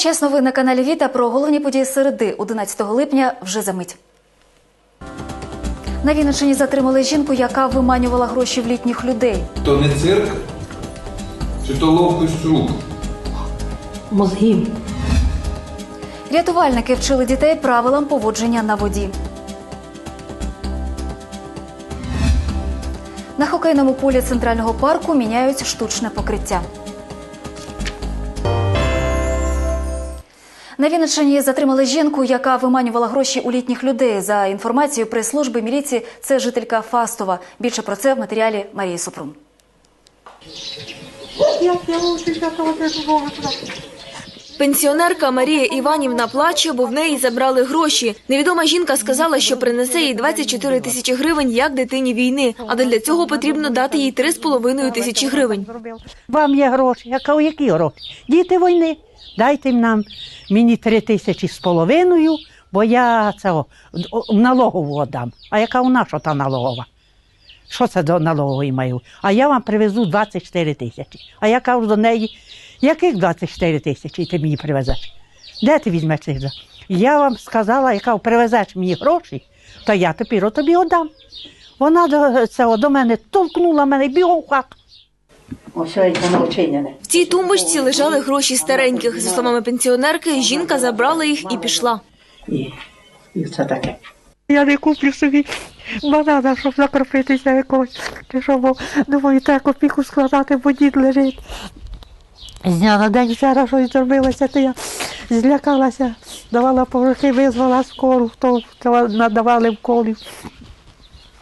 час новин на каналі Віта про головні події середи 11 липня вже за мить. На Вінниччині затримали жінку, яка виманювала гроші в літніх людей. То не цирк, чи то ловкость рук. мозгів. Рятувальники вчили дітей правилам поводження на воді. На хокейному полі центрального парку міняють штучне покриття. На Вінниччині затримали жінку, яка виманювала гроші у літніх людей. За інформацією прес-служби міліції, це жителька Фастова. Більше про це в матеріалі Марії Супрун. Пенсіонерка Марія Іванівна плаче, бо в неї забрали гроші. Невідома жінка сказала, що принесе їй 24 тисячі гривень як дитині війни, але для цього потрібно дати їй 3,5 тисячі гривень. Вам є гроші. Я кажу, які гроші? Діти війни. Дайте нам мені три тисячі з половиною, бо я це о, о, налогову віддам. А яка у нас що та налогова? Що це до налогової маю? А я вам привезу 24 тисячі. А я кажу до неї, яких 24 тисячі ти мені привезеш? Де ти візьмеш цих? Я вам сказала, яка привезеш мені гроші, то я тепер тобі віддам. Вона до, цього, до мене толкнула мене бігом в хату. Ось воно вчинене. В цій тумбочці лежали гроші стареньких. За словами пенсіонерки, жінка забрала їх і пішла. І, і це таке. Я не куплю собі банана, щоб закропитися якогось. Ти що, бо, думаю, треба копійку складати, бо дід лежить. З дня на день вчора щось зробилося, то я злякалася, давала порохи, визвала скору, то надавали вколів.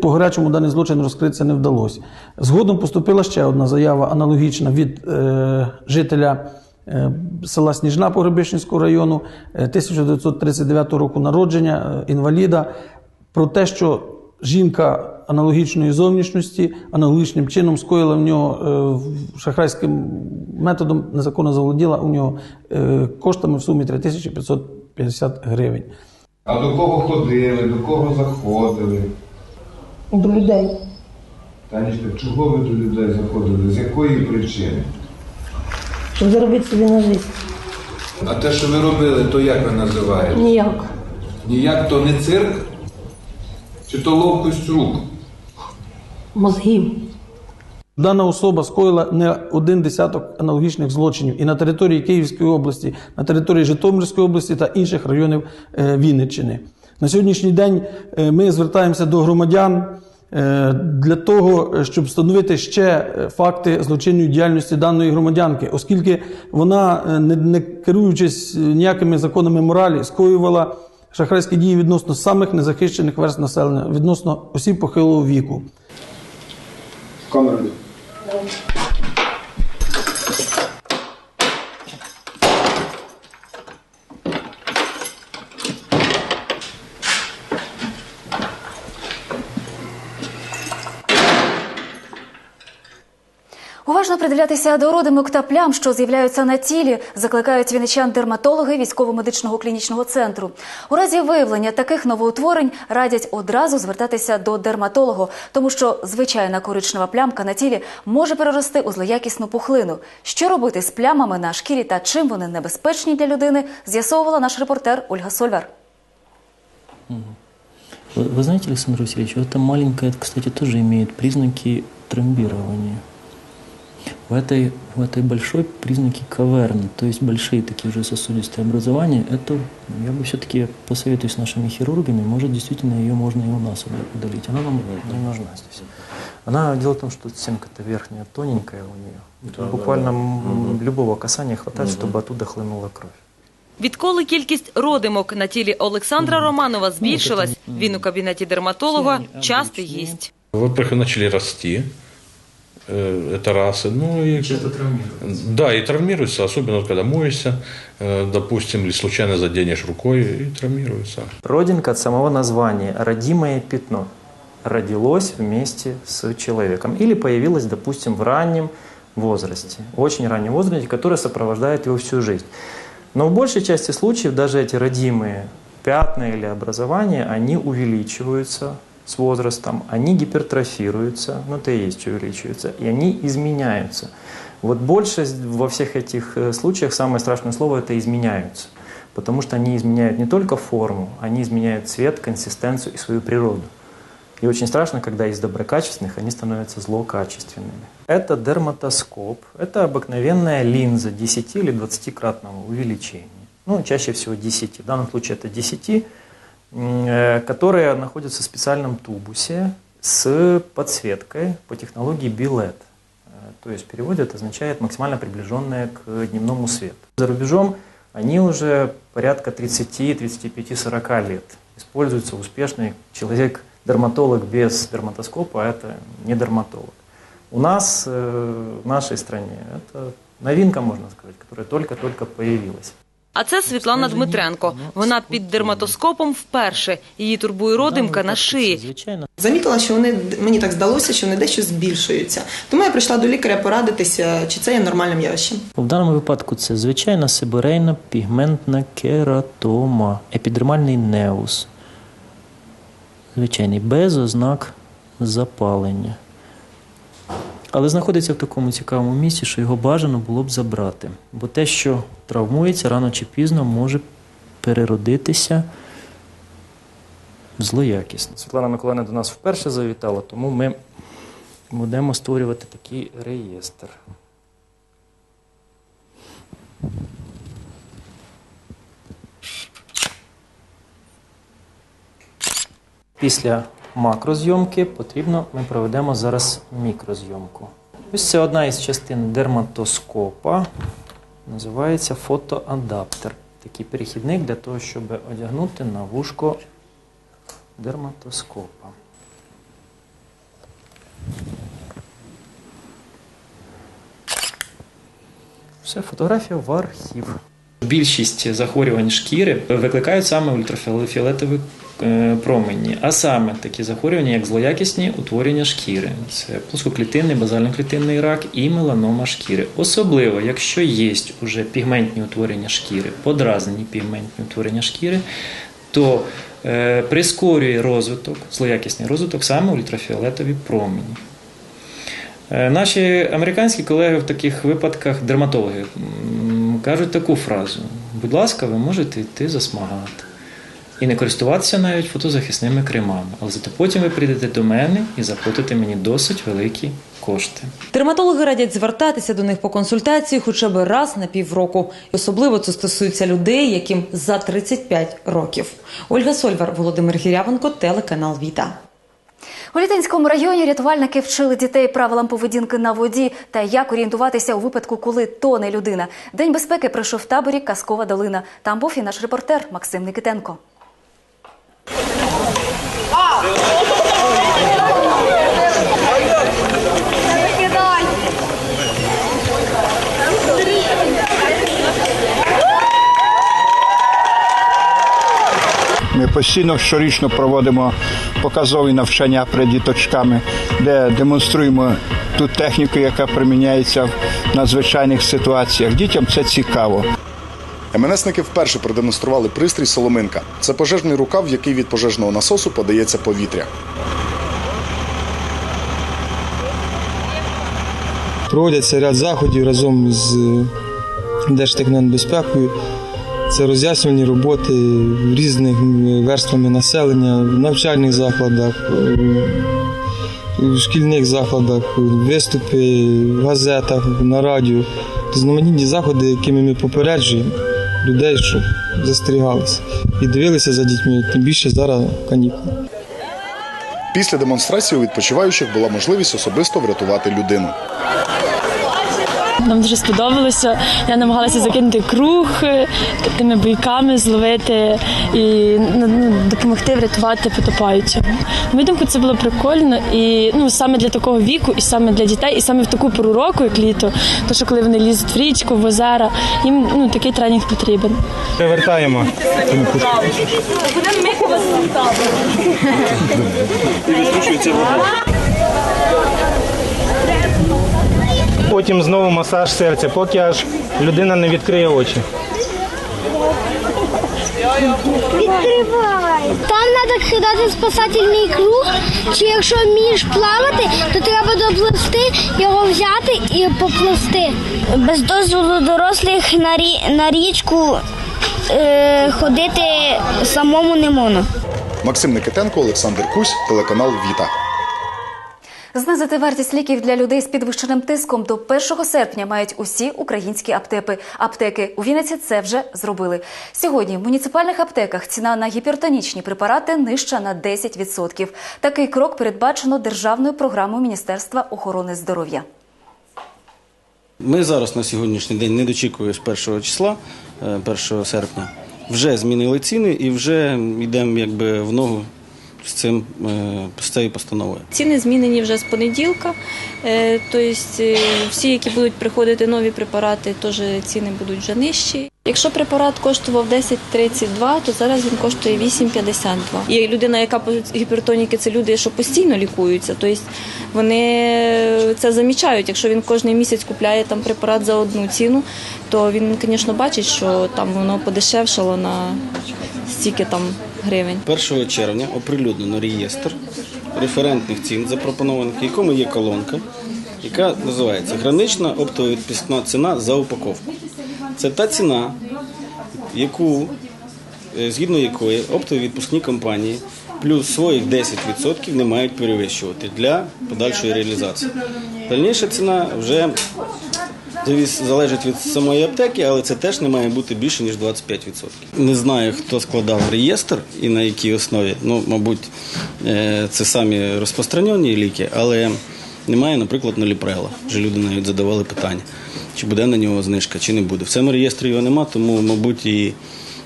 По гарячому даний злочин розкритися не вдалося. Згодом поступила ще одна заява аналогічна від е, жителя е, села Сніжна Погребищенського району е, 1939 року народження, е, інваліда, про те, що жінка аналогічної зовнішності аналогічним чином скоїла в нього е, шахрайським методом, незаконно заволоділа у нього е, коштами в сумі 3550 гривень. А до кого ходили, до кого заходили? До людей. Танечка, чого ви до людей заходили? З якої причини? Щоб заробити собі на життя. А те, що ви робили, то як ви називаєте? Ніяк. Ніяк то не цирк, чи то ловкость рук? Мозгів. Дана особа скоїла не один десяток аналогічних злочинів і на території Київської області, на території Житомирської області та інших районів е, Вінниччини. На сьогоднішній день е, ми звертаємося до громадян е, для того, щоб встановити ще е, факти злочинної діяльності даної громадянки, оскільки вона, не, керуючись ніякими законами моралі, скоювала шахрайські дії відносно самих незахищених верст населення, відносно осіб похилого віку. Камера. Уважно придивлятися до родимок та плям, що з'являються на тілі, закликають вінничан дерматологи військово-медичного клінічного центру. У разі виявлення таких новоутворень радять одразу звертатися до дерматолога, тому що звичайна коричнева плямка на тілі може перерости у злоякісну пухлину. Що робити з плямами на шкірі та чим вони небезпечні для людини, з'ясовувала наш репортер Ольга Сольвар. Вы, вы знаете, Александр Васильевич, вот эта маленькая, кстати, тоже имеет признаки тромбирования. В этой, в этой большой признаки каверны, то есть большие такие уже сосудистые образования. Это, я бы все-таки посоветую с нашими хирургами, может, действительно ее можно и у нас удалить. Она нам не нужна здесь. Она, дело в том, что стенка-то верхняя тоненькая у нее. Буквально м, любого касания хватает, чтобы оттуда хлынула кровь. Відколи кількість родимок на тілі Олександра Романова збільшилась, він у кабінеті дерматолога частий гість. Во-первых, начали расти. Э, Это раз. Ну и, Это травмируется. да, и травмируется, особенно когда моешься, э, допустим, или случайно заденешь рукой, и травмируется. Родинка от самого названия – родимое пятно. Родилось вместе с человеком. Или появилось, допустим, в раннем возрасте, в очень раннем возрасте, которое сопровождает его всю жизнь. Но в большей части случаев даже эти родимые пятна или образования, они увеличиваются с возрастом, они гипертрофируются, ну это и есть увеличиваются, и они изменяются. Вот больше во всех этих э, случаях самое страшное слово это изменяются, потому что они изменяют не только форму, они изменяют цвет, консистенцию и свою природу. И очень страшно, когда из доброкачественных они становятся злокачественными. Это дерматоскоп. Это обыкновенная линза 10 или 20-кратного увеличения. Ну, чаще всего 10. В данном случае это 10, э, которые находятся в специальном тубусе с подсветкой по технологии BLED. Э, То есть в это означает максимально приближенное к дневному свету. За рубежом они уже порядка 30, 35, 40 лет. Используются успешный человек, дерматолог без дерматоскопа, а это не дерматолог. У нас, э, в нашей стране, это новинка, можно сказать, которая только-только появилась. А це Світлана Дмитренко. Вона під дерматоскопом вперше. Її турбує родимка на шиї. Звичайно, Замітила, що вони мені так здалося, що вони дещо збільшуються. Тому я прийшла до лікаря порадитися, чи це є нормальним явищем. в даному випадку це звичайна сибирейна пігментна кератома, епідермальний неус. Звичайний, без ознак запалення. Але знаходиться в такому цікавому місці, що його бажано було б забрати. Бо те, що травмується, рано чи пізно може переродитися в злоякісне. Світлана Миколаївна до нас вперше завітала, тому ми будемо створювати такий реєстр. Після макрозйомки потрібно, ми проведемо зараз мікрозйомку. Ось це одна із частин дерматоскопа. Називається фотоадаптер. Такий перехідник для того, щоб одягнути на вушко дерматоскопа. Все, фотографія в архів. Більшість захворювань шкіри викликають саме ультрафіолетові промені, а саме такі захворювання, як злоякісні утворення шкіри, це плоскоклітинний, базально-клітинний рак і меланома шкіри. Особливо, якщо є вже пігментні утворення шкіри, подразнені пігментні утворення шкіри, то е, прискорює розвиток, злоякісний розвиток саме ультрафіолетові промені. Е, Наші американські колеги в таких випадках, дерматологи, кажуть таку фразу: будь ласка, ви можете йти засмагати і не користуватися навіть фотозахисними кремами. Але зато потім ви прийдете до мене і заплатите мені досить великі кошти. Дерматологи радять звертатися до них по консультації хоча б раз на півроку. І Особливо це стосується людей, яким за 35 років. Ольга Сольвар, Володимир Гірявенко, телеканал Віта. У Літинському районі рятувальники вчили дітей правилам поведінки на воді та як орієнтуватися у випадку, коли тоне людина. День безпеки пройшов в таборі Казкова долина. Там був і наш репортер Максим Никитенко. Ми постійно щорічно проводимо показові навчання перед діточками, де демонструємо ту техніку, яка приміняється в надзвичайних ситуаціях. Дітям це цікаво. МНСники вперше продемонстрували пристрій Соломинка. Це пожежний рукав, в який від пожежного насосу подається повітря. Проводяться ряд заходів разом з Держтехненбезпекою. Це роз'яснювальні роботи різних верствами населення, в навчальних закладах, в шкільних закладах, виступи в газетах, на радіо. Різноманітні заходи, якими ми попереджуємо людей, щоб застерігалися і дивилися за дітьми, тим більше зараз канікули. Після демонстрації у відпочиваючих була можливість особисто врятувати людину. Нам дуже сподобалося. Я намагалася закинути круг е, тими бойками, зловити і ну, ну, допомогти врятувати потопаючого. На мою думку, це було прикольно і ну саме для такого віку, і саме для дітей, і саме в таку пору року, як літо, то що коли вони лізуть в річку, в озера, їм ну такий тренінг потрібен. Перевертаємо. Потім знову масаж серця, поки аж людина не відкриє очі. Відкривай. Там треба кидати спасательний круг, чи якщо вмієш плавати, то треба доплисти, його взяти і поплисти. Без дозволу дорослих на, рі... на річку е, ходити самому не можна. Максим Никитенко, Олександр Кусь, телеканал Віта. Знизити вартість ліків для людей з підвищеним тиском до 1 серпня мають усі українські аптеки. Аптеки у Вінниці це вже зробили. Сьогодні в муніципальних аптеках ціна на гіпертонічні препарати нижча на 10%. Такий крок передбачено державною програмою Міністерства охорони здоров'я. Ми зараз на сьогоднішній день, не дочікуючи 1 числа, е, 1 серпня, вже змінили ціни і вже йдемо якби в ногу з цим е, з цією постановою. Ціни змінені вже з понеділка. Тобто всі, які будуть приходити нові препарати, теж ціни будуть вже нижчі. Якщо препарат коштував 10,32, то зараз він коштує 8,52. І людина, яка по гіпертоніки, це люди, що постійно лікуються. Тобто вони це замічають. Якщо він кожен місяць купляє там препарат за одну ціну, то він, звісно, бачить, що там воно подешевшало на стільки там гривень. 1 червня оприлюднено реєстр референтних цін, запропонованих, в якому є колонка, яка називається Гранична оптова відпускна ціна за упаковку. Це та ціна, яку, е, згідно якої оптові відпускні компанії плюс своїх 10% не мають перевищувати для подальшої реалізації. Дальніша ціна вже залежить від самої аптеки, але це теж не має бути більше ніж 25%. Не знаю, хто складав реєстр і на якій основі. Ну, мабуть, е, це самі розпространені ліки, але немає, наприклад, наліпрела. Вже люди навіть задавали питання, чи буде на нього знижка, чи не буде. В цьому реєстрі його нема, тому, мабуть, і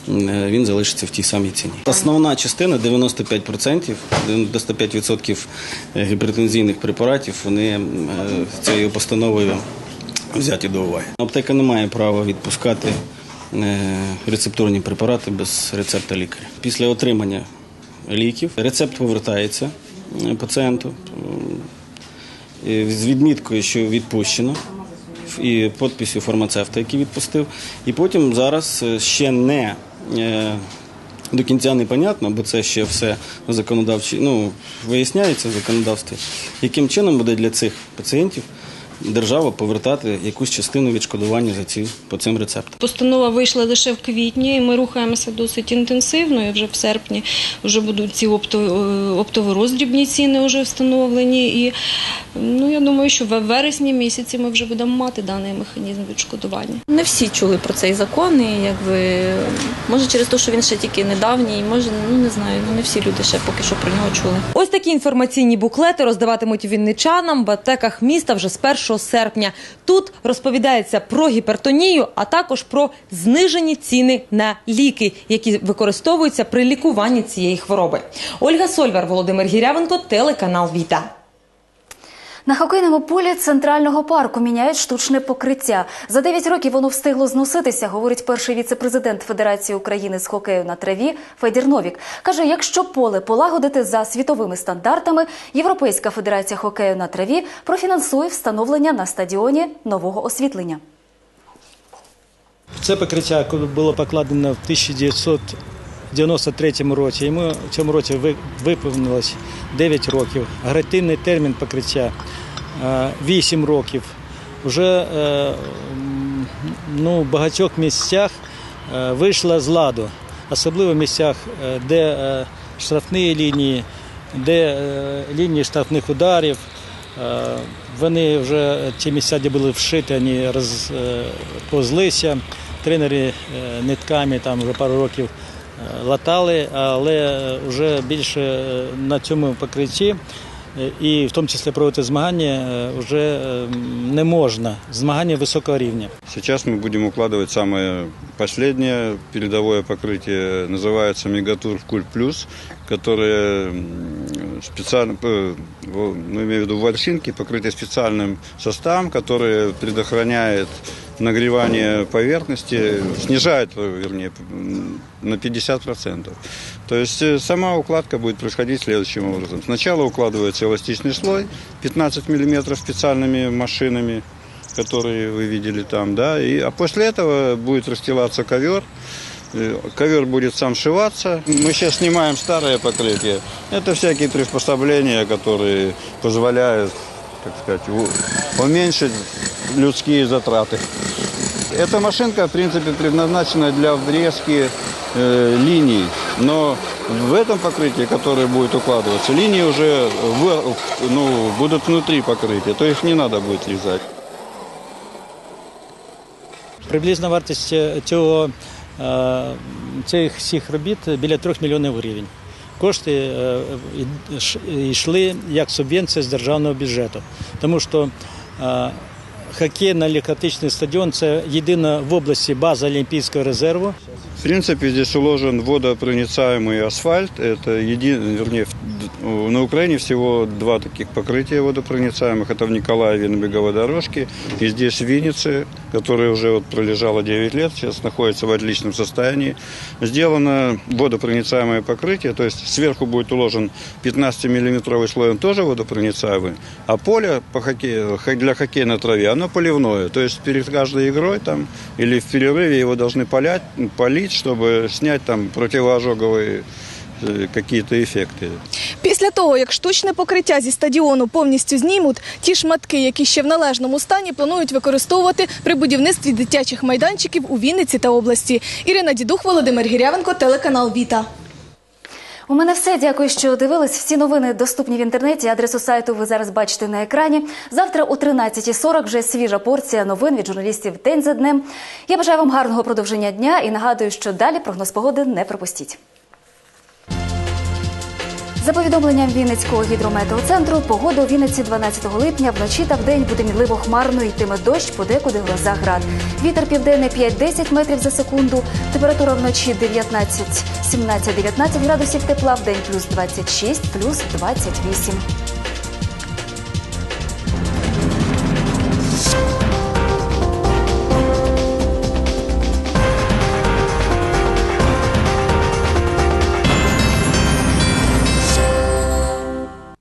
е, він залишиться в тій самій ціні. Основна частина 95%, 95% гіпертензійних препаратів, вони е, цією постановою взяті до уваги. Аптека не має права відпускати е, рецептурні препарати без рецепта лікаря. Після отримання ліків рецепт повертається е, пацієнту е, з відміткою, що відпущено. І подписю фармацевта, який відпустив. І потім зараз е, ще не е, до кінця непонятно, бо це ще все законодавчі, ну, виясняється в законодавстві, яким чином буде для цих пацієнтів держава повертати якусь частину відшкодування за ці по цим рецептам. Постанова вийшла лише в квітні, і ми рухаємося досить інтенсивно. І вже в серпні вже будуть ці опто- оптово-роздрібні ціни вже встановлені. І ну я думаю, що в вересні місяці ми вже будемо мати даний механізм відшкодування. Не всі чули про цей закон, і якби може через те, що він ще тільки недавній, може, ну не знаю, ну не всі люди ще поки що про нього чули. Ось такі інформаційні буклети роздаватимуть вінничанам в аптеках міста вже з 1 серпня. Тут розповідається про гіпертонію, а також про знижені ціни на ліки, які використовуються при лікуванні цієї хвороби. Ольга Сольвар, Володимир Гірявенко, телеканал Віта. На хокейному полі центрального парку міняють штучне покриття. За 9 років воно встигло зноситися, говорить перший віце-президент Федерації України з хокею на траві Федір Новік. Каже, якщо поле полагодити за світовими стандартами, Європейська федерація хокею на траві профінансує встановлення на стадіоні нового освітлення. Це покриття було покладено в 1993 році. Йому в цьому році ви- виповнилось 9 років. Гарантийний термін покриття е, 8 років. Вже е, ну, в багатьох місцях е, вийшла з ладу, особливо в місцях, е, де е, штрафні лінії, де е, лінії штрафних ударів. Е, Вони вже ті місця, де були вшиті, вони розповзлися. Тренери е, нитками там вже пару років е, латали, але вже більше е, на цьому покритті е, і в тому числі проводити змагання е, вже е, не можна. Змагання високого рівня. Сейчас мы будем укладывать самое последнее передовое покрытие, называется Мегатур Куль Плюс, которое м, специально, э, во- ну, имею в виду вальсинки, покрыты специальным составом, который предохраняет нагревание поверхности, снижает, вернее, на 50%. То есть э, сама укладка будет происходить следующим образом. Сначала укладывается эластичный слой 15 мм специальными машинами, которые вы видели там, да, и, а после этого будет расстилаться ковер Э, Ковер будет сам шиваться. Мы сейчас снимаем старое покрытие. Это всякие приспособления, которые позволяют, так сказать, у- уменьшить людские затраты. Эта машинка, в принципе, предназначена для врезки э, линий, но в этом покрытии, которое будет укладываться, линии уже в- ну, будут внутри покрытия, то их не надо будет резать. Приблизна вартість е, цього, е, цих всіх робіт біля 3 мільйонів гривень. Кошти е, йшли як субвенція з державного бюджету. Тому що е, хокейно-легкоатлетичний стадіон це єдина в області база Олімпійського резерву. В принципе, здесь уложен водопроницаемый асфальт. Это един... вернее, на Украине всего два таких покрытия водопроницаемых. Это в Николаеве на беговой дорожке. И здесь в Виннице, которая уже вот пролежала 9 лет, сейчас находится в отличном состоянии. Сделано водопроницаемое покрытие, то есть сверху будет уложен 15-миллиметровый слой, он тоже водопроницаемый. А поле по хоккею, хо- для хоккея на траве, оно поливное. То есть перед каждой игрой там, или в перерыве его должны полять, полить, чтобы снять там противоожоговые э, какие-то эффекты. Після того, як штучне покриття зі стадіону повністю знімуть, ті шматки, які ще в належному стані, планують використовувати при будівництві дитячих майданчиків у Вінниці та області. Ірина Дідух, Володимир Гірявенко, телеканал Віта. У мене все. Дякую, що дивились. Всі новини доступні в інтернеті. Адресу сайту ви зараз бачите на екрані. Завтра о 13.40 вже свіжа порція новин від журналістів день за днем. Я бажаю вам гарного продовження дня і нагадую, що далі прогноз погоди не пропустіть. За повідомленням Вінницького гідрометеоцентру, погода у Вінниці 12 липня вночі та вдень буде мінливо хмарно, йтиме дощ, подекуди гроза град. Вітер південний 5-10 метрів за секунду. Температура вночі 19, 17-19 градусів тепла, вдень плюс 26, плюс 28.